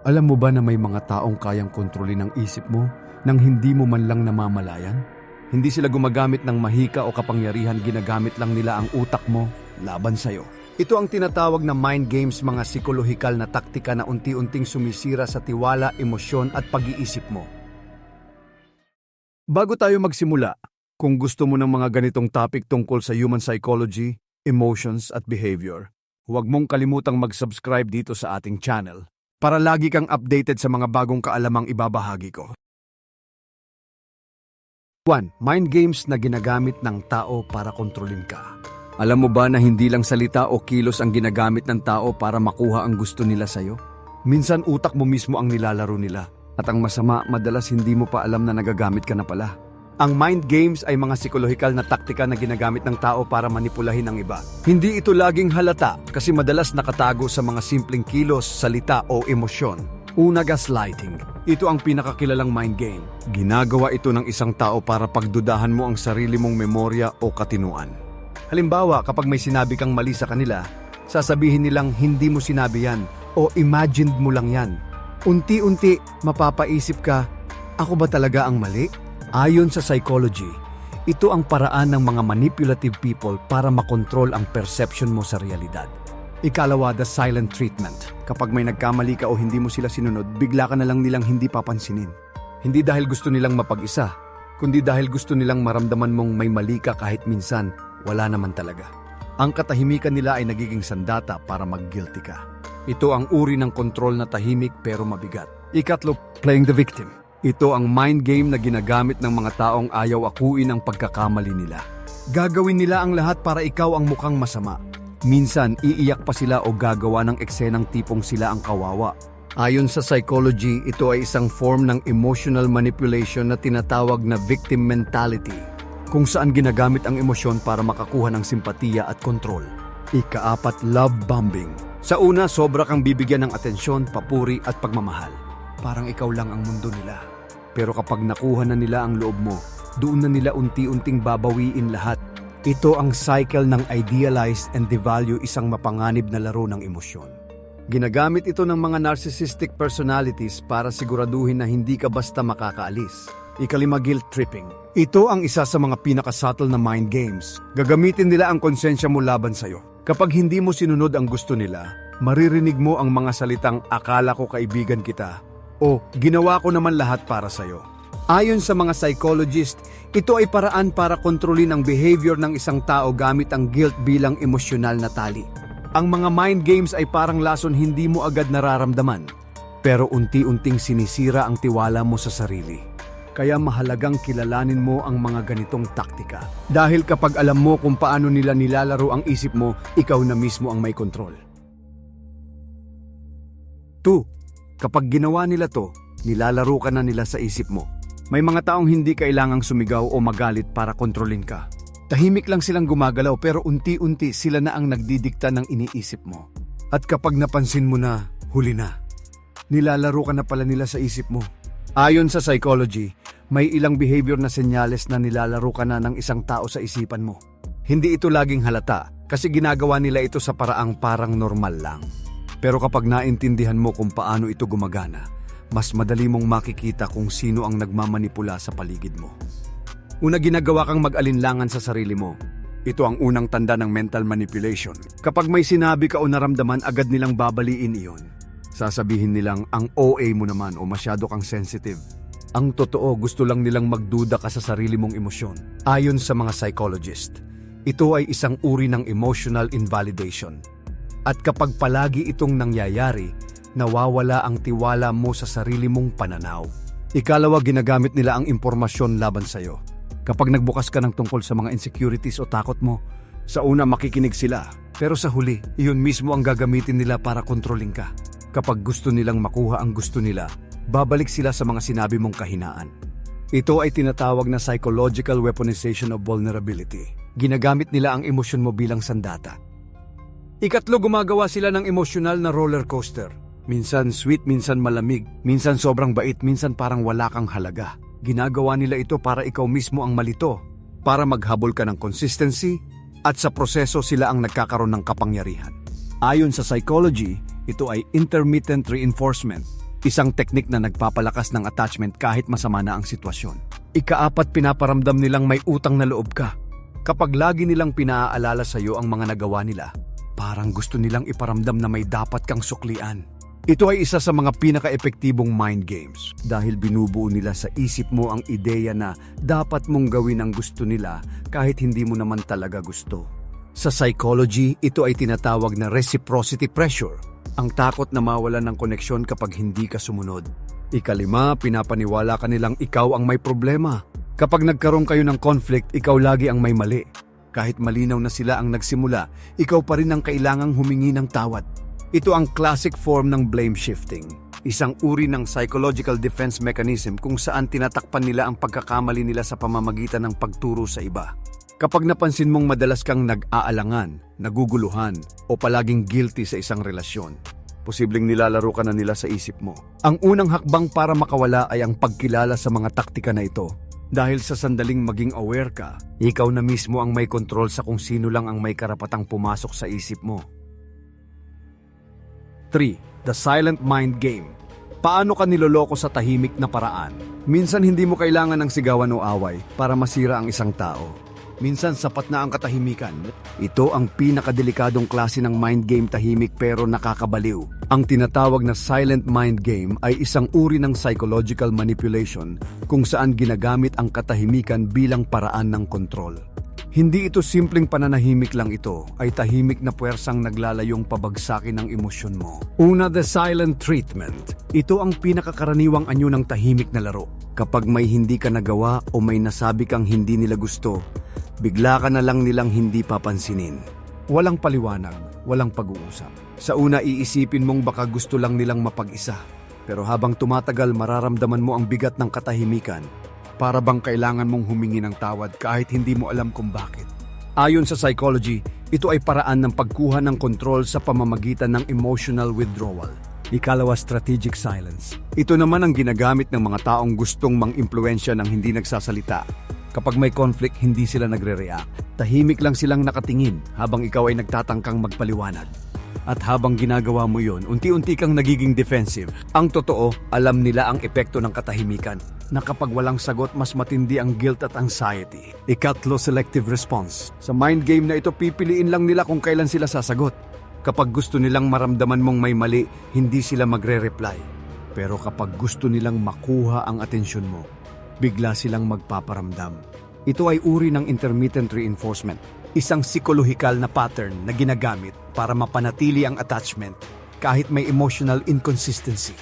Alam mo ba na may mga taong kayang kontrolin ang isip mo nang hindi mo man lang namamalayan? Hindi sila gumagamit ng mahika o kapangyarihan, ginagamit lang nila ang utak mo laban sa'yo. Ito ang tinatawag na mind games, mga psikolohikal na taktika na unti-unting sumisira sa tiwala, emosyon at pag-iisip mo. Bago tayo magsimula, kung gusto mo ng mga ganitong topic tungkol sa human psychology, emotions at behavior, huwag mong kalimutang mag-subscribe dito sa ating channel para lagi kang updated sa mga bagong kaalamang ibabahagi ko. 1. Mind games na ginagamit ng tao para kontrolin ka. Alam mo ba na hindi lang salita o kilos ang ginagamit ng tao para makuha ang gusto nila sa'yo? Minsan utak mo mismo ang nilalaro nila. At ang masama, madalas hindi mo pa alam na nagagamit ka na pala. Ang mind games ay mga psikolohikal na taktika na ginagamit ng tao para manipulahin ang iba. Hindi ito laging halata kasi madalas nakatago sa mga simpleng kilos, salita o emosyon. Una, gaslighting. Ito ang pinakakilalang mind game. Ginagawa ito ng isang tao para pagdudahan mo ang sarili mong memorya o katinuan. Halimbawa, kapag may sinabi kang mali sa kanila, sasabihin nilang hindi mo sinabi yan o imagined mo lang yan. Unti-unti, mapapaisip ka, ako ba talaga ang mali? Ayon sa psychology, ito ang paraan ng mga manipulative people para makontrol ang perception mo sa realidad. Ikalawa, the silent treatment. Kapag may nagkamali ka o hindi mo sila sinunod, bigla ka na lang nilang hindi papansinin. Hindi dahil gusto nilang mapag-isa, kundi dahil gusto nilang maramdaman mong may mali ka kahit minsan wala naman talaga. Ang katahimikan nila ay nagiging sandata para mag-guilty ka. Ito ang uri ng kontrol na tahimik pero mabigat. Ikatlo, playing the victim. Ito ang mind game na ginagamit ng mga taong ayaw akuin ang pagkakamali nila. Gagawin nila ang lahat para ikaw ang mukhang masama. Minsan, iiyak pa sila o gagawa ng eksenang tipong sila ang kawawa. Ayon sa psychology, ito ay isang form ng emotional manipulation na tinatawag na victim mentality, kung saan ginagamit ang emosyon para makakuha ng simpatiya at kontrol. Ikaapat, love bombing. Sa una, sobra kang bibigyan ng atensyon, papuri at pagmamahal. Parang ikaw lang ang mundo nila. Pero kapag nakuha na nila ang loob mo, doon na nila unti-unting babawiin lahat. Ito ang cycle ng idealize and devalue isang mapanganib na laro ng emosyon. Ginagamit ito ng mga narcissistic personalities para siguraduhin na hindi ka basta makakaalis. Ikalima guilt tripping. Ito ang isa sa mga pinakasubtle na mind games. Gagamitin nila ang konsensya mo laban sa'yo. Kapag hindi mo sinunod ang gusto nila, maririnig mo ang mga salitang akala ko kaibigan kita o ginawa ko naman lahat para sa'yo. Ayon sa mga psychologist, ito ay paraan para kontrolin ang behavior ng isang tao gamit ang guilt bilang emosyonal na tali. Ang mga mind games ay parang lason hindi mo agad nararamdaman, pero unti-unting sinisira ang tiwala mo sa sarili. Kaya mahalagang kilalanin mo ang mga ganitong taktika. Dahil kapag alam mo kung paano nila nilalaro ang isip mo, ikaw na mismo ang may kontrol. 2. Kapag ginawa nila to, nilalaro ka na nila sa isip mo. May mga taong hindi kailangang sumigaw o magalit para kontrolin ka. Tahimik lang silang gumagalaw pero unti-unti sila na ang nagdidikta ng iniisip mo. At kapag napansin mo na, huli na. Nilalaro ka na pala nila sa isip mo. Ayon sa psychology, may ilang behavior na senyales na nilalaro ka na ng isang tao sa isipan mo. Hindi ito laging halata kasi ginagawa nila ito sa paraang parang normal lang. Pero kapag naintindihan mo kung paano ito gumagana, mas madali mong makikita kung sino ang nagmamanipula sa paligid mo. Una ginagawa kang mag-alinlangan sa sarili mo. Ito ang unang tanda ng mental manipulation. Kapag may sinabi ka o naramdaman, agad nilang babaliin iyon. Sasabihin nilang ang OA mo naman o masyado kang sensitive. Ang totoo, gusto lang nilang magduda ka sa sarili mong emosyon. Ayon sa mga psychologist, ito ay isang uri ng emotional invalidation. At kapag palagi itong nangyayari, nawawala ang tiwala mo sa sarili mong pananaw. Ikalawa, ginagamit nila ang impormasyon laban sa'yo. Kapag nagbukas ka ng tungkol sa mga insecurities o takot mo, sa una makikinig sila, pero sa huli, iyon mismo ang gagamitin nila para kontrolin ka. Kapag gusto nilang makuha ang gusto nila, babalik sila sa mga sinabi mong kahinaan. Ito ay tinatawag na psychological weaponization of vulnerability. Ginagamit nila ang emosyon mo bilang sandata. Ikatlo, gumagawa sila ng emosyonal na roller coaster. Minsan sweet, minsan malamig, minsan sobrang bait, minsan parang wala kang halaga. Ginagawa nila ito para ikaw mismo ang malito, para maghabol ka ng consistency, at sa proseso sila ang nagkakaroon ng kapangyarihan. Ayon sa psychology, ito ay intermittent reinforcement. Isang teknik na nagpapalakas ng attachment kahit masama na ang sitwasyon. Ikaapat, pinaparamdam nilang may utang na loob ka. Kapag lagi nilang pinaaalala sa iyo ang mga nagawa nila, parang gusto nilang iparamdam na may dapat kang suklian. Ito ay isa sa mga pinaka-epektibong mind games dahil binubuo nila sa isip mo ang ideya na dapat mong gawin ang gusto nila kahit hindi mo naman talaga gusto. Sa psychology, ito ay tinatawag na reciprocity pressure, ang takot na mawalan ng koneksyon kapag hindi ka sumunod. Ikalima, pinapaniwala ka nilang ikaw ang may problema. Kapag nagkaroon kayo ng conflict, ikaw lagi ang may mali. Kahit malinaw na sila ang nagsimula, ikaw pa rin ang kailangang humingi ng tawad. Ito ang classic form ng blame shifting. Isang uri ng psychological defense mechanism kung saan tinatakpan nila ang pagkakamali nila sa pamamagitan ng pagturo sa iba. Kapag napansin mong madalas kang nag-aalangan, naguguluhan, o palaging guilty sa isang relasyon, posibleng nilalaro ka na nila sa isip mo. Ang unang hakbang para makawala ay ang pagkilala sa mga taktika na ito. Dahil sa sandaling maging aware ka, ikaw na mismo ang may kontrol sa kung sino lang ang may karapatang pumasok sa isip mo. 3. The Silent Mind Game Paano ka niloloko sa tahimik na paraan? Minsan hindi mo kailangan ng sigawan o away para masira ang isang tao. Minsan sapat na ang katahimikan. Ito ang pinakadelikadong klase ng mind game tahimik pero nakakabaliw. Ang tinatawag na silent mind game ay isang uri ng psychological manipulation kung saan ginagamit ang katahimikan bilang paraan ng kontrol. Hindi ito simpleng pananahimik lang ito, ay tahimik na puwersang naglalayong pabagsakin ng emosyon mo. Una, the silent treatment. Ito ang pinakakaraniwang anyo ng tahimik na laro. Kapag may hindi ka nagawa o may nasabi kang hindi nila gusto, bigla ka na lang nilang hindi papansinin. Walang paliwanag, walang pag-uusap. Sa una iisipin mong baka gusto lang nilang mapag-isa. Pero habang tumatagal mararamdaman mo ang bigat ng katahimikan para bang kailangan mong humingi ng tawad kahit hindi mo alam kung bakit. Ayon sa psychology, ito ay paraan ng pagkuha ng kontrol sa pamamagitan ng emotional withdrawal. Ikalawa, strategic silence. Ito naman ang ginagamit ng mga taong gustong mang-impluensya ng hindi nagsasalita. Kapag may conflict, hindi sila nagre-react. Tahimik lang silang nakatingin habang ikaw ay nagtatangkang magpaliwanag. At habang ginagawa mo yon, unti-unti kang nagiging defensive. Ang totoo, alam nila ang epekto ng katahimikan na kapag walang sagot, mas matindi ang guilt at anxiety. Ikatlo, selective response. Sa mind game na ito, pipiliin lang nila kung kailan sila sasagot. Kapag gusto nilang maramdaman mong may mali, hindi sila magre-reply. Pero kapag gusto nilang makuha ang atensyon mo, bigla silang magpaparamdam. Ito ay uri ng intermittent reinforcement, isang psikolohikal na pattern na ginagamit para mapanatili ang attachment kahit may emotional inconsistency.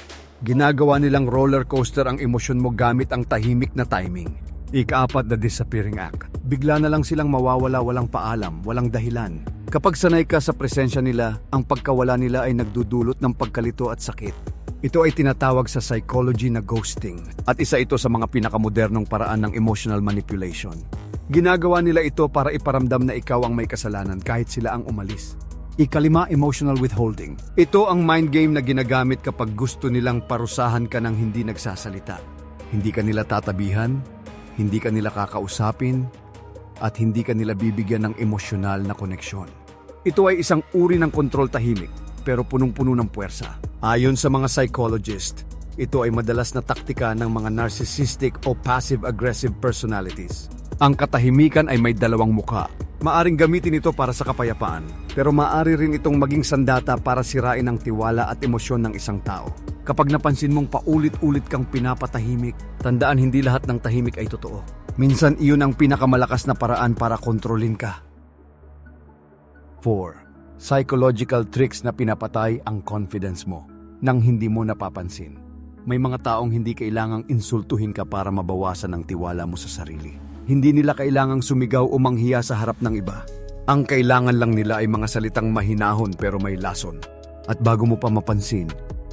Ginagawa nilang roller coaster ang emosyon mo gamit ang tahimik na timing. Ikaapat na disappearing act. Bigla na lang silang mawawala walang paalam, walang dahilan. Kapag sanay ka sa presensya nila, ang pagkawala nila ay nagdudulot ng pagkalito at sakit. Ito ay tinatawag sa psychology na ghosting at isa ito sa mga pinakamodernong paraan ng emotional manipulation. Ginagawa nila ito para iparamdam na ikaw ang may kasalanan kahit sila ang umalis. Ikalima, emotional withholding. Ito ang mind game na ginagamit kapag gusto nilang parusahan ka ng hindi nagsasalita. Hindi ka nila tatabihan, hindi ka nila kakausapin, at hindi ka nila bibigyan ng emosyonal na koneksyon. Ito ay isang uri ng kontrol tahimik, pero punong-puno ng puwersa. Ayon sa mga psychologist, ito ay madalas na taktika ng mga narcissistic o passive-aggressive personalities. Ang katahimikan ay may dalawang muka. Maaring gamitin ito para sa kapayapaan, pero maaari rin itong maging sandata para sirain ang tiwala at emosyon ng isang tao. Kapag napansin mong paulit-ulit kang pinapatahimik, tandaan hindi lahat ng tahimik ay totoo. Minsan iyon ang pinakamalakas na paraan para kontrolin ka. 4. Psychological tricks na pinapatay ang confidence mo nang hindi mo napapansin. May mga taong hindi kailangang insultuhin ka para mabawasan ang tiwala mo sa sarili. Hindi nila kailangang sumigaw o manghiya sa harap ng iba. Ang kailangan lang nila ay mga salitang mahinahon pero may lason. At bago mo pa mapansin,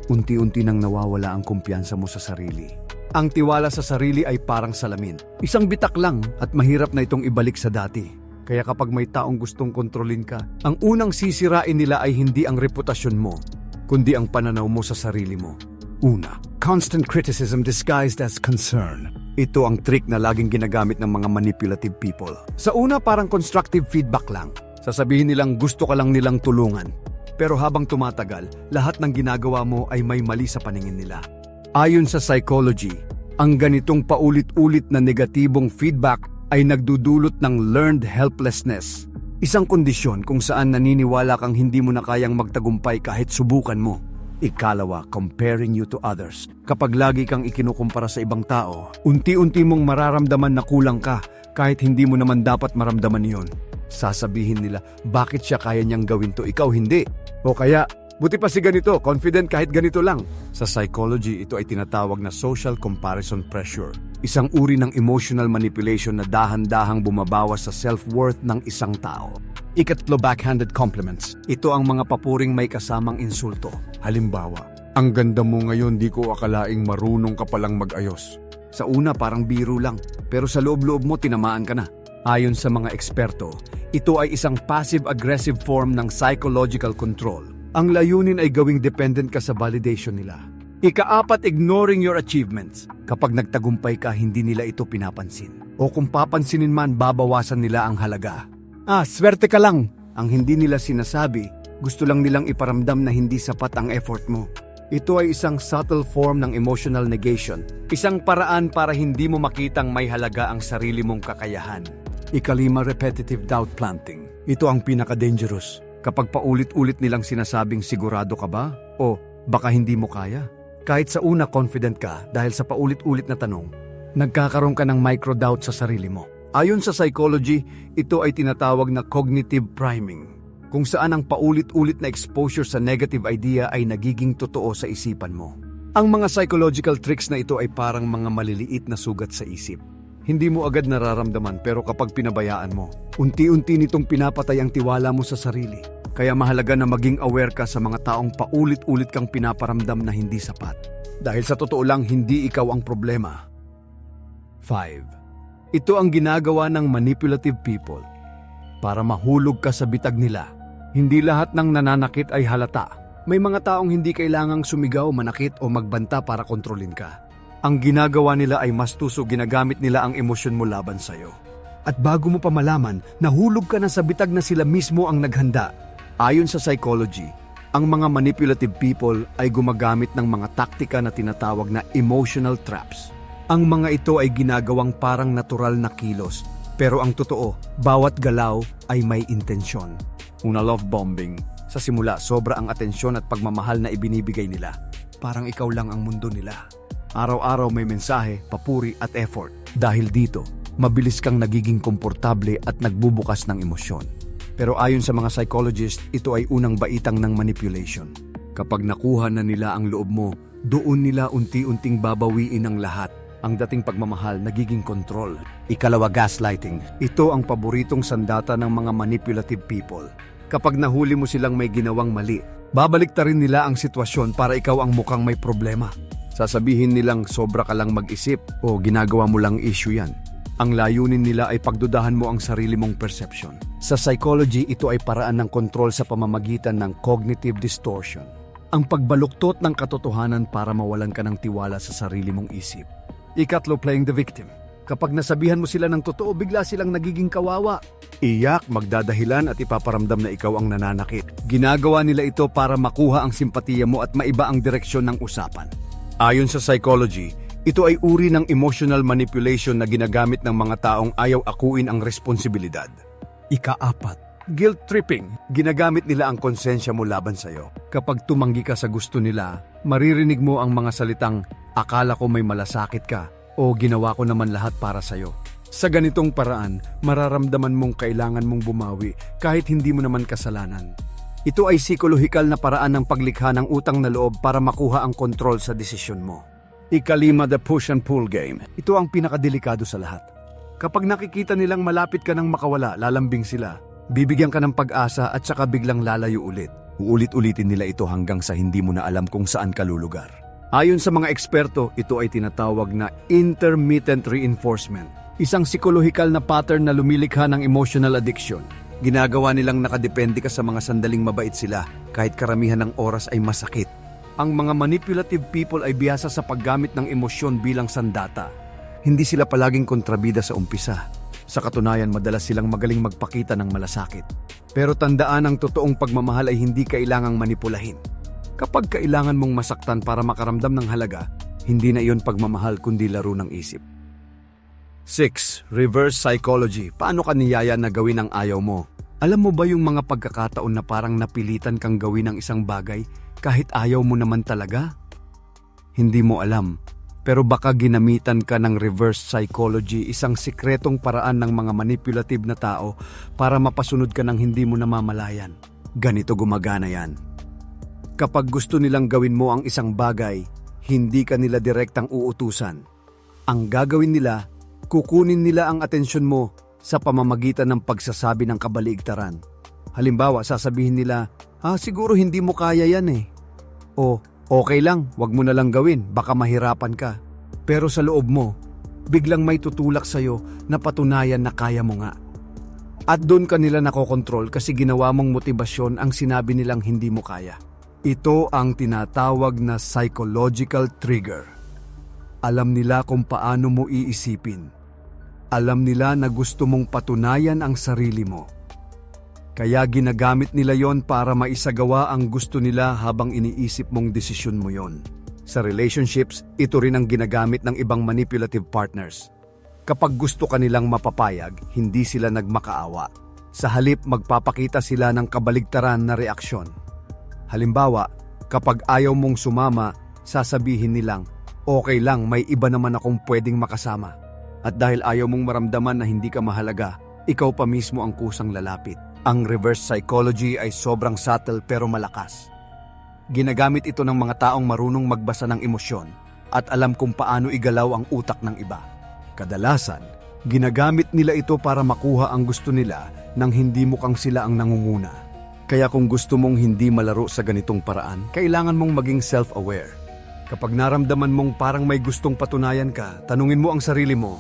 unti-unti nang nawawala ang kumpiyansa mo sa sarili. Ang tiwala sa sarili ay parang salamin. Isang bitak lang at mahirap na itong ibalik sa dati. Kaya kapag may taong gustong kontrolin ka, ang unang sisirain nila ay hindi ang reputasyon mo, kundi ang pananaw mo sa sarili mo. Una, constant criticism disguised as concern. Ito ang trick na laging ginagamit ng mga manipulative people. Sa una, parang constructive feedback lang. Sasabihin nilang gusto ka lang nilang tulungan. Pero habang tumatagal, lahat ng ginagawa mo ay may mali sa paningin nila. Ayon sa psychology, ang ganitong paulit-ulit na negatibong feedback ay nagdudulot ng learned helplessness. Isang kondisyon kung saan naniniwala kang hindi mo na kayang magtagumpay kahit subukan mo. Ikalawa, comparing you to others. Kapag lagi kang ikinukumpara sa ibang tao, unti-unti mong mararamdaman na kulang ka kahit hindi mo naman dapat maramdaman yon. Sasabihin nila, bakit siya kaya niyang gawin to, ikaw hindi? O kaya, buti pa si ganito, confident kahit ganito lang. Sa psychology, ito ay tinatawag na social comparison pressure. Isang uri ng emotional manipulation na dahan-dahang bumabawas sa self-worth ng isang tao. Ikatlo, backhanded compliments. Ito ang mga papuring may kasamang insulto. Halimbawa, ang ganda mo ngayon di ko akalaing marunong ka palang mag-ayos. Sa una parang biro lang, pero sa loob-loob mo tinamaan ka na. Ayon sa mga eksperto, ito ay isang passive-aggressive form ng psychological control. Ang layunin ay gawing dependent ka sa validation nila. Ikaapat, ignoring your achievements. Kapag nagtagumpay ka, hindi nila ito pinapansin. O kung papansinin man, babawasan nila ang halaga. Ah, swerte ka lang. Ang hindi nila sinasabi, gusto lang nilang iparamdam na hindi sapat ang effort mo. Ito ay isang subtle form ng emotional negation. Isang paraan para hindi mo makitang may halaga ang sarili mong kakayahan. Ikalima, repetitive doubt planting. Ito ang pinaka-dangerous. Kapag paulit-ulit nilang sinasabing sigurado ka ba? O baka hindi mo kaya? Kahit sa una confident ka dahil sa paulit-ulit na tanong, nagkakaroon ka ng micro-doubt sa sarili mo. Ayon sa psychology, ito ay tinatawag na cognitive priming, kung saan ang paulit-ulit na exposure sa negative idea ay nagiging totoo sa isipan mo. Ang mga psychological tricks na ito ay parang mga maliliit na sugat sa isip. Hindi mo agad nararamdaman pero kapag pinabayaan mo, unti-unti nitong pinapatay ang tiwala mo sa sarili. Kaya mahalaga na maging aware ka sa mga taong paulit-ulit kang pinaparamdam na hindi sapat. Dahil sa totoo lang, hindi ikaw ang problema. 5. Ito ang ginagawa ng manipulative people para mahulog ka sa bitag nila. Hindi lahat ng nananakit ay halata. May mga taong hindi kailangang sumigaw, manakit o magbanta para kontrolin ka. Ang ginagawa nila ay mas tuso ginagamit nila ang emosyon mo laban sa'yo. At bago mo pa malaman, nahulog ka na sa bitag na sila mismo ang naghanda. Ayon sa psychology, ang mga manipulative people ay gumagamit ng mga taktika na tinatawag na emotional traps. Ang mga ito ay ginagawang parang natural na kilos, pero ang totoo, bawat galaw ay may intensyon. Una love bombing. Sa simula, sobra ang atensyon at pagmamahal na ibinibigay nila. Parang ikaw lang ang mundo nila. Araw-araw may mensahe, papuri at effort. Dahil dito, mabilis kang nagiging komportable at nagbubukas ng emosyon. Pero ayon sa mga psychologist, ito ay unang baitang ng manipulation. Kapag nakuha na nila ang loob mo, doon nila unti-unting babawiin ang lahat. Ang dating pagmamahal nagiging control. Ikalawa, gaslighting. Ito ang paboritong sandata ng mga manipulative people. Kapag nahuli mo silang may ginawang mali, babalik rin nila ang sitwasyon para ikaw ang mukhang may problema. Sasabihin nilang sobra ka lang mag-isip o ginagawa mo lang issue yan. Ang layunin nila ay pagdudahan mo ang sarili mong perception. Sa psychology, ito ay paraan ng kontrol sa pamamagitan ng cognitive distortion. Ang pagbaluktot ng katotohanan para mawalan ka ng tiwala sa sarili mong isip. Ikatlo, playing the victim. Kapag nasabihan mo sila ng totoo, bigla silang nagiging kawawa. Iyak, magdadahilan at ipaparamdam na ikaw ang nananakit. Ginagawa nila ito para makuha ang simpatiya mo at maiba ang direksyon ng usapan. Ayon sa psychology, ito ay uri ng emotional manipulation na ginagamit ng mga taong ayaw akuin ang responsibilidad. Ikaapat, guilt tripping. Ginagamit nila ang konsensya mo laban sa'yo. Kapag tumanggi ka sa gusto nila, maririnig mo ang mga salitang, akala ko may malasakit ka o ginawa ko naman lahat para sa'yo. Sa ganitong paraan, mararamdaman mong kailangan mong bumawi kahit hindi mo naman kasalanan. Ito ay psikolohikal na paraan ng paglikha ng utang na loob para makuha ang kontrol sa desisyon mo. Ikalima, the push and pull game. Ito ang pinakadelikado sa lahat. Kapag nakikita nilang malapit ka nang makawala, lalambing sila. Bibigyan ka ng pag-asa at saka biglang lalayo ulit. Uulit-ulitin nila ito hanggang sa hindi mo na alam kung saan ka lulugar. Ayon sa mga eksperto, ito ay tinatawag na intermittent reinforcement. Isang psikolohikal na pattern na lumilikha ng emotional addiction. Ginagawa nilang nakadepende ka sa mga sandaling mabait sila kahit karamihan ng oras ay masakit. Ang mga manipulative people ay biyasa sa paggamit ng emosyon bilang sandata. Hindi sila palaging kontrabida sa umpisa. Sa katunayan, madalas silang magaling magpakita ng malasakit. Pero tandaan ang totoong pagmamahal ay hindi kailangang manipulahin. Kapag kailangan mong masaktan para makaramdam ng halaga, Hindi na iyon pagmamahal kundi laro ng isip. 6. Reverse psychology. Paano ka niyaya na gawin ang ayaw mo? Alam mo ba yung mga pagkakataon na parang napilitan kang gawin ang isang bagay kahit ayaw mo naman talaga? Hindi mo alam, pero baka ginamitan ka ng reverse psychology, isang sikretong paraan ng mga manipulative na tao para mapasunod ka ng hindi mo namamalayan. Ganito gumagana yan. Kapag gusto nilang gawin mo ang isang bagay, hindi ka nila direktang uutusan. Ang gagawin nila, kukunin nila ang atensyon mo sa pamamagitan ng pagsasabi ng kabaligtaran. Halimbawa, sasabihin nila, ah siguro hindi mo kaya yan eh. O, okay lang, wag mo na lang gawin, baka mahirapan ka. Pero sa loob mo, biglang may tutulak sa'yo na patunayan na kaya mo nga. At doon ka nila nakokontrol kasi ginawa mong motibasyon ang sinabi nilang hindi mo kaya. Ito ang tinatawag na psychological trigger. Alam nila kung paano mo iisipin. Alam nila na gusto mong patunayan ang sarili mo. Kaya ginagamit nila yon para maisagawa ang gusto nila habang iniisip mong desisyon mo yon. Sa relationships, ito rin ang ginagamit ng ibang manipulative partners. Kapag gusto ka nilang mapapayag, hindi sila nagmakaawa. Sa halip, magpapakita sila ng kabaligtaran na reaksyon. Halimbawa, kapag ayaw mong sumama, sasabihin nilang, okay lang, may iba naman akong pwedeng makasama. At dahil ayaw mong maramdaman na hindi ka mahalaga, ikaw pa mismo ang kusang lalapit. Ang reverse psychology ay sobrang subtle pero malakas. Ginagamit ito ng mga taong marunong magbasa ng emosyon at alam kung paano igalaw ang utak ng iba. Kadalasan, ginagamit nila ito para makuha ang gusto nila nang hindi mukhang sila ang nangunguna. Kaya kung gusto mong hindi malaro sa ganitong paraan, kailangan mong maging self-aware. Kapag naramdaman mong parang may gustong patunayan ka, tanungin mo ang sarili mo,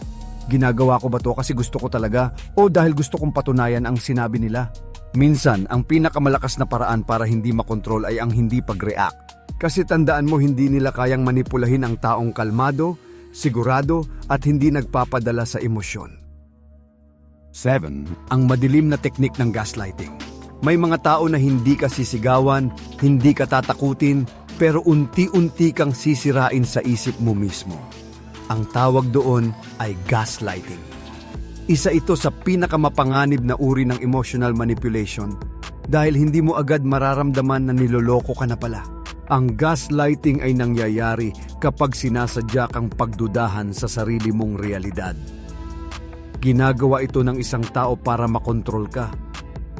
ginagawa ko ba to kasi gusto ko talaga o dahil gusto kong patunayan ang sinabi nila? Minsan, ang pinakamalakas na paraan para hindi makontrol ay ang hindi pag-react. Kasi tandaan mo hindi nila kayang manipulahin ang taong kalmado, sigurado at hindi nagpapadala sa emosyon. 7. Ang madilim na teknik ng gaslighting. May mga tao na hindi ka sisigawan, hindi ka tatakutin, pero unti-unti kang sisirain sa isip mo mismo. Ang tawag doon ay gaslighting. Isa ito sa pinakamapanganib na uri ng emotional manipulation dahil hindi mo agad mararamdaman na niloloko ka na pala. Ang gaslighting ay nangyayari kapag sinasadya kang pagdudahan sa sarili mong realidad. Ginagawa ito ng isang tao para makontrol ka.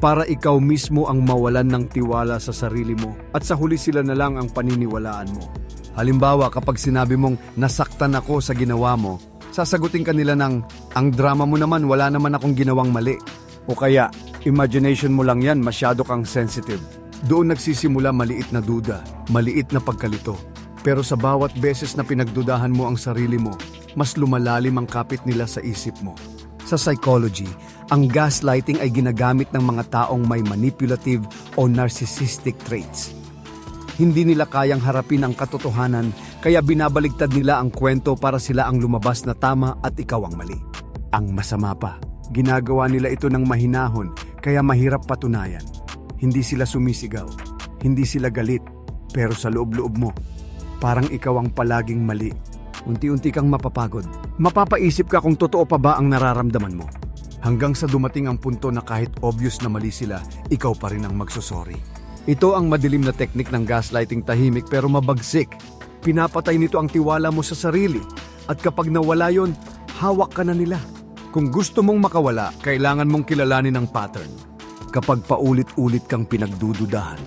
Para ikaw mismo ang mawalan ng tiwala sa sarili mo at sa huli sila na lang ang paniniwalaan mo. Halimbawa kapag sinabi mong nasaktan ako sa ginawa mo, sasagutin ka nila ng, ang drama mo naman wala naman akong ginawang mali. O kaya, imagination mo lang yan masyado kang sensitive. Doon nagsisimula maliit na duda, maliit na pagkalito. Pero sa bawat beses na pinagdudahan mo ang sarili mo, mas lumalalim ang kapit nila sa isip mo. Sa psychology, ang gaslighting ay ginagamit ng mga taong may manipulative o narcissistic traits. Hindi nila kayang harapin ang katotohanan kaya binabaligtad nila ang kwento para sila ang lumabas na tama at ikaw ang mali. Ang masama pa, ginagawa nila ito ng mahinahon kaya mahirap patunayan. Hindi sila sumisigaw, hindi sila galit, pero sa loob-loob mo, parang ikaw ang palaging mali. Unti-unti kang mapapagod. Mapapaisip ka kung totoo pa ba ang nararamdaman mo. Hanggang sa dumating ang punto na kahit obvious na mali sila, ikaw pa rin ang magsosorry. Ito ang madilim na teknik ng gaslighting tahimik pero mabagsik. Pinapatay nito ang tiwala mo sa sarili. At kapag nawala yon, hawak ka na nila. Kung gusto mong makawala, kailangan mong kilalanin ang pattern. Kapag paulit-ulit kang pinagdududahan,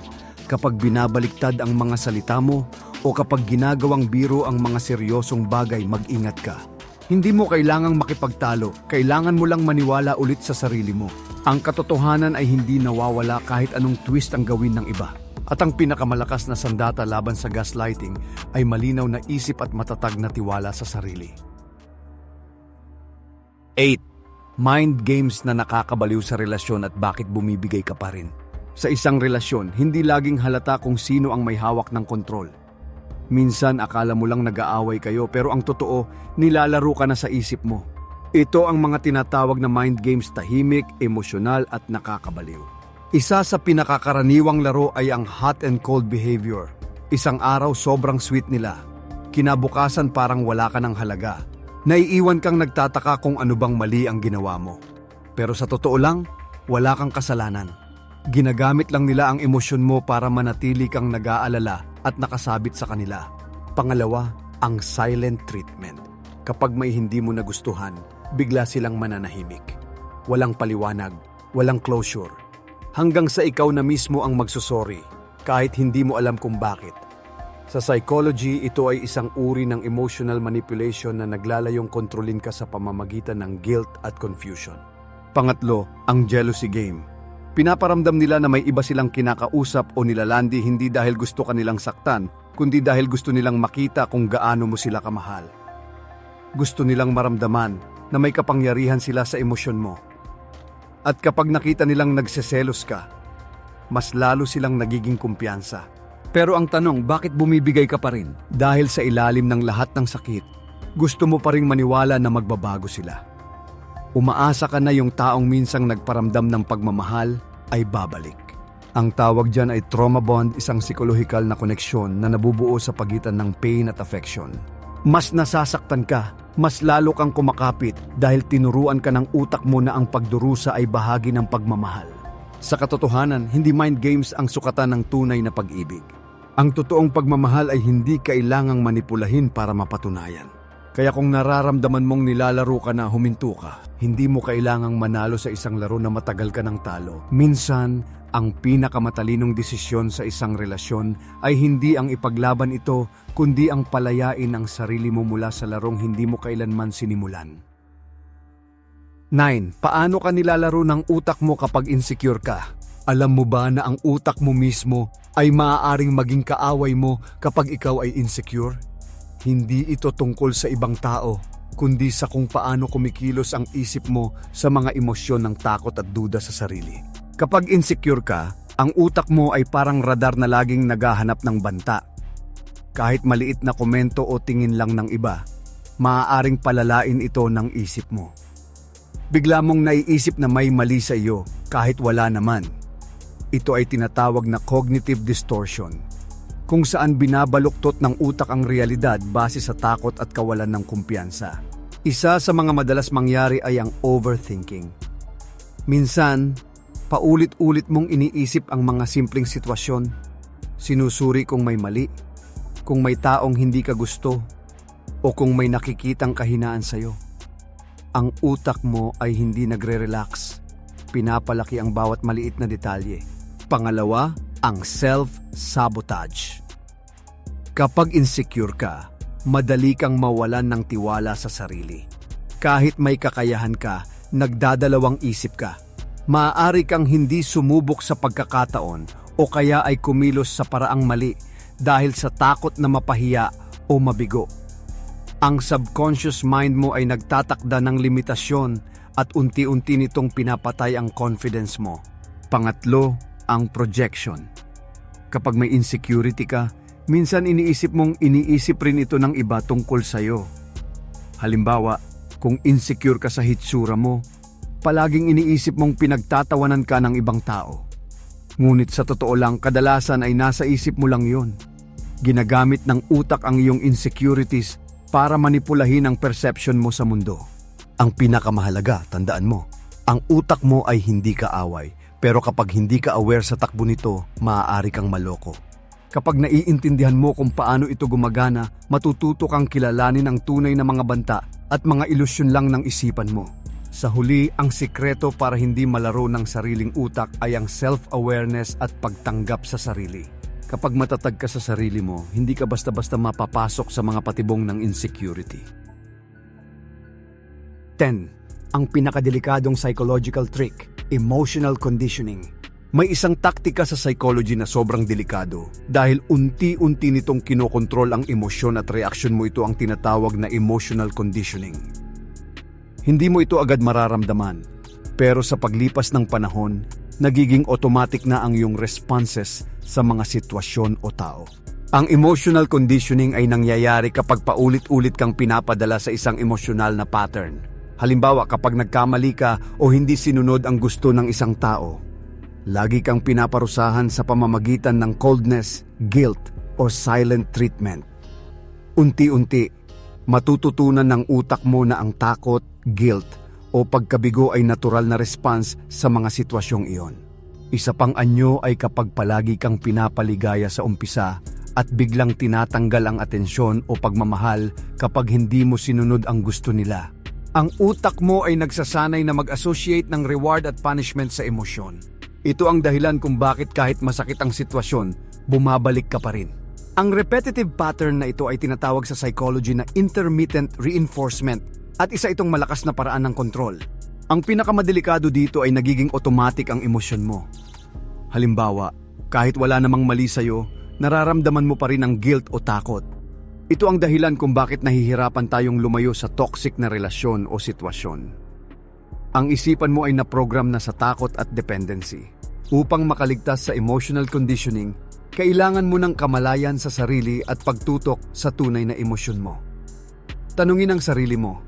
kapag binabaliktad ang mga salita mo, o kapag ginagawang biro ang mga seryosong bagay, mag-ingat ka. Hindi mo kailangang makipagtalo, kailangan mo lang maniwala ulit sa sarili mo. Ang katotohanan ay hindi nawawala kahit anong twist ang gawin ng iba. At ang pinakamalakas na sandata laban sa gaslighting ay malinaw na isip at matatag na tiwala sa sarili. 8. Mind games na nakakabaliw sa relasyon at bakit bumibigay ka pa rin. Sa isang relasyon, hindi laging halata kung sino ang may hawak ng kontrol. Minsan akala mo lang nag-aaway kayo pero ang totoo, nilalaro ka na sa isip mo. Ito ang mga tinatawag na mind games tahimik, emosyonal at nakakabaliw. Isa sa pinakakaraniwang laro ay ang hot and cold behavior. Isang araw sobrang sweet nila. kinabukasan parang wala ka ng halaga. Naiiwan kang nagtataka kung ano bang mali ang ginawa mo. Pero sa totoo lang, wala kang kasalanan. Ginagamit lang nila ang emosyon mo para manatili kang nag-aalala at nakasabit sa kanila. Pangalawa, ang silent treatment. Kapag may hindi mo nagustuhan, bigla silang mananahimik. Walang paliwanag, walang closure. Hanggang sa ikaw na mismo ang magsusori, kahit hindi mo alam kung bakit. Sa psychology, ito ay isang uri ng emotional manipulation na naglalayong kontrolin ka sa pamamagitan ng guilt at confusion. Pangatlo, ang jealousy game. Pinaparamdam nila na may iba silang kinakausap o nilalandi hindi dahil gusto kanilang saktan, kundi dahil gusto nilang makita kung gaano mo sila kamahal. Gusto nilang maramdaman na may kapangyarihan sila sa emosyon mo. At kapag nakita nilang nagseselos ka, mas lalo silang nagiging kumpiyansa. Pero ang tanong, bakit bumibigay ka pa rin? Dahil sa ilalim ng lahat ng sakit, gusto mo pa ring maniwala na magbabago sila. Umaasa ka na yung taong minsang nagparamdam ng pagmamahal ay babalik. Ang tawag dyan ay trauma bond, isang psikolohikal na koneksyon na nabubuo sa pagitan ng pain at affection. Mas nasasaktan ka, mas lalo kang kumakapit dahil tinuruan ka ng utak mo na ang pagdurusa ay bahagi ng pagmamahal. Sa katotohanan, hindi mind games ang sukatan ng tunay na pag-ibig. Ang totoong pagmamahal ay hindi kailangang manipulahin para mapatunayan. Kaya kung nararamdaman mong nilalaro ka na huminto ka, hindi mo kailangang manalo sa isang laro na matagal ka ng talo. Minsan, ang pinakamatalinong desisyon sa isang relasyon ay hindi ang ipaglaban ito, kundi ang palayain ang sarili mo mula sa larong hindi mo kailanman sinimulan. 9. Paano ka nilalaro ng utak mo kapag insecure ka? Alam mo ba na ang utak mo mismo ay maaaring maging kaaway mo kapag ikaw ay insecure? Hindi ito tungkol sa ibang tao, kundi sa kung paano kumikilos ang isip mo sa mga emosyon ng takot at duda sa sarili. Kapag insecure ka, ang utak mo ay parang radar na laging naghahanap ng banta. Kahit maliit na komento o tingin lang ng iba, maaaring palalain ito ng isip mo. Bigla mong naiisip na may mali sa iyo kahit wala naman. Ito ay tinatawag na cognitive distortion, kung saan binabaluktot ng utak ang realidad base sa takot at kawalan ng kumpiyansa. Isa sa mga madalas mangyari ay ang overthinking. Minsan, paulit-ulit mong iniisip ang mga simpleng sitwasyon. Sinusuri kung may mali, kung may taong hindi ka gusto, o kung may nakikitang kahinaan sa'yo. Ang utak mo ay hindi nagre-relax. Pinapalaki ang bawat maliit na detalye. Pangalawa, ang self-sabotage. Kapag insecure ka, madali kang mawalan ng tiwala sa sarili. Kahit may kakayahan ka, nagdadalawang isip ka. Maaari kang hindi sumubok sa pagkakataon o kaya ay kumilos sa paraang mali dahil sa takot na mapahiya o mabigo. Ang subconscious mind mo ay nagtatakda ng limitasyon at unti-unti nitong pinapatay ang confidence mo. Pangatlo, ang projection. Kapag may insecurity ka, minsan iniisip mong iniisip rin ito ng iba tungkol sa'yo. Halimbawa, kung insecure ka sa hitsura mo, palaging iniisip mong pinagtatawanan ka ng ibang tao. Ngunit sa totoo lang, kadalasan ay nasa isip mo lang yon. Ginagamit ng utak ang iyong insecurities para manipulahin ang perception mo sa mundo. Ang pinakamahalaga, tandaan mo, ang utak mo ay hindi kaaway, pero kapag hindi ka aware sa takbo nito, maaari kang maloko. Kapag naiintindihan mo kung paano ito gumagana, matututo kang kilalanin ang tunay na mga banta at mga ilusyon lang ng isipan mo. Sa huli, ang sikreto para hindi malaro ng sariling utak ay ang self-awareness at pagtanggap sa sarili. Kapag matatag ka sa sarili mo, hindi ka basta-basta mapapasok sa mga patibong ng insecurity. 10. Ang pinakadelikadong psychological trick, emotional conditioning. May isang taktika sa psychology na sobrang delikado dahil unti-unti nitong kinokontrol ang emosyon at reaksyon mo ito ang tinatawag na emotional conditioning. Hindi mo ito agad mararamdaman, pero sa paglipas ng panahon, nagiging automatic na ang iyong responses sa mga sitwasyon o tao. Ang emotional conditioning ay nangyayari kapag paulit-ulit kang pinapadala sa isang emosyonal na pattern. Halimbawa kapag nagkamali ka o hindi sinunod ang gusto ng isang tao. Lagi kang pinaparusahan sa pamamagitan ng coldness, guilt, o silent treatment. Unti-unti, matututunan ng utak mo na ang takot, guilt, o pagkabigo ay natural na response sa mga sitwasyong iyon. Isa pang anyo ay kapag palagi kang pinapaligaya sa umpisa at biglang tinatanggal ang atensyon o pagmamahal kapag hindi mo sinunod ang gusto nila. Ang utak mo ay nagsasanay na mag-associate ng reward at punishment sa emosyon. Ito ang dahilan kung bakit kahit masakit ang sitwasyon, bumabalik ka pa rin. Ang repetitive pattern na ito ay tinatawag sa psychology na intermittent reinforcement at isa itong malakas na paraan ng kontrol. Ang pinakamadelikado dito ay nagiging automatic ang emosyon mo. Halimbawa, kahit wala namang mali sa'yo, nararamdaman mo pa rin ang guilt o takot. Ito ang dahilan kung bakit nahihirapan tayong lumayo sa toxic na relasyon o sitwasyon. Ang isipan mo ay naprogram na sa takot at dependency. Upang makaligtas sa emotional conditioning, kailangan mo ng kamalayan sa sarili at pagtutok sa tunay na emosyon mo. Tanungin ang sarili mo,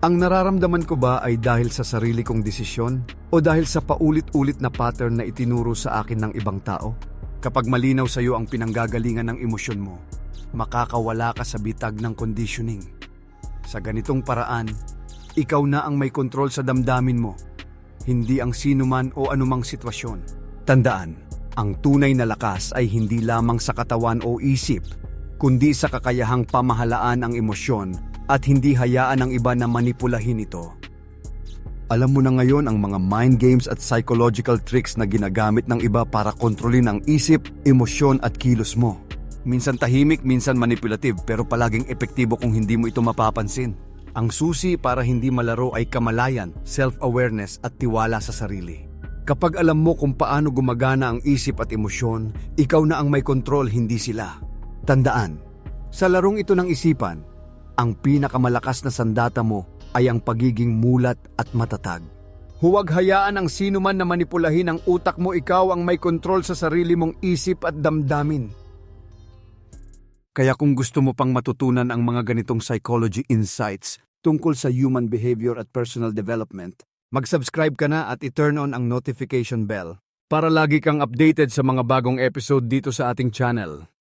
ang nararamdaman ko ba ay dahil sa sarili kong desisyon o dahil sa paulit-ulit na pattern na itinuro sa akin ng ibang tao? Kapag malinaw sa iyo ang pinanggagalingan ng emosyon mo, makakawala ka sa bitag ng conditioning. Sa ganitong paraan, ikaw na ang may kontrol sa damdamin mo, hindi ang sinuman o anumang sitwasyon. Tandaan, ang tunay na lakas ay hindi lamang sa katawan o isip, kundi sa kakayahang pamahalaan ang emosyon at hindi hayaan ng iba na manipulahin ito. Alam mo na ngayon ang mga mind games at psychological tricks na ginagamit ng iba para kontrolin ang isip, emosyon at kilos mo. Minsan tahimik, minsan manipulative pero palaging epektibo kung hindi mo ito mapapansin. Ang susi para hindi malaro ay kamalayan, self-awareness at tiwala sa sarili. Kapag alam mo kung paano gumagana ang isip at emosyon, ikaw na ang may kontrol, hindi sila. Tandaan, sa larong ito ng isipan, ang pinakamalakas na sandata mo ay ang pagiging mulat at matatag. Huwag hayaan ang sino man na manipulahin ang utak mo ikaw ang may kontrol sa sarili mong isip at damdamin. Kaya kung gusto mo pang matutunan ang mga ganitong psychology insights tungkol sa human behavior at personal development, mag-subscribe ka na at i-turn on ang notification bell para lagi kang updated sa mga bagong episode dito sa ating channel.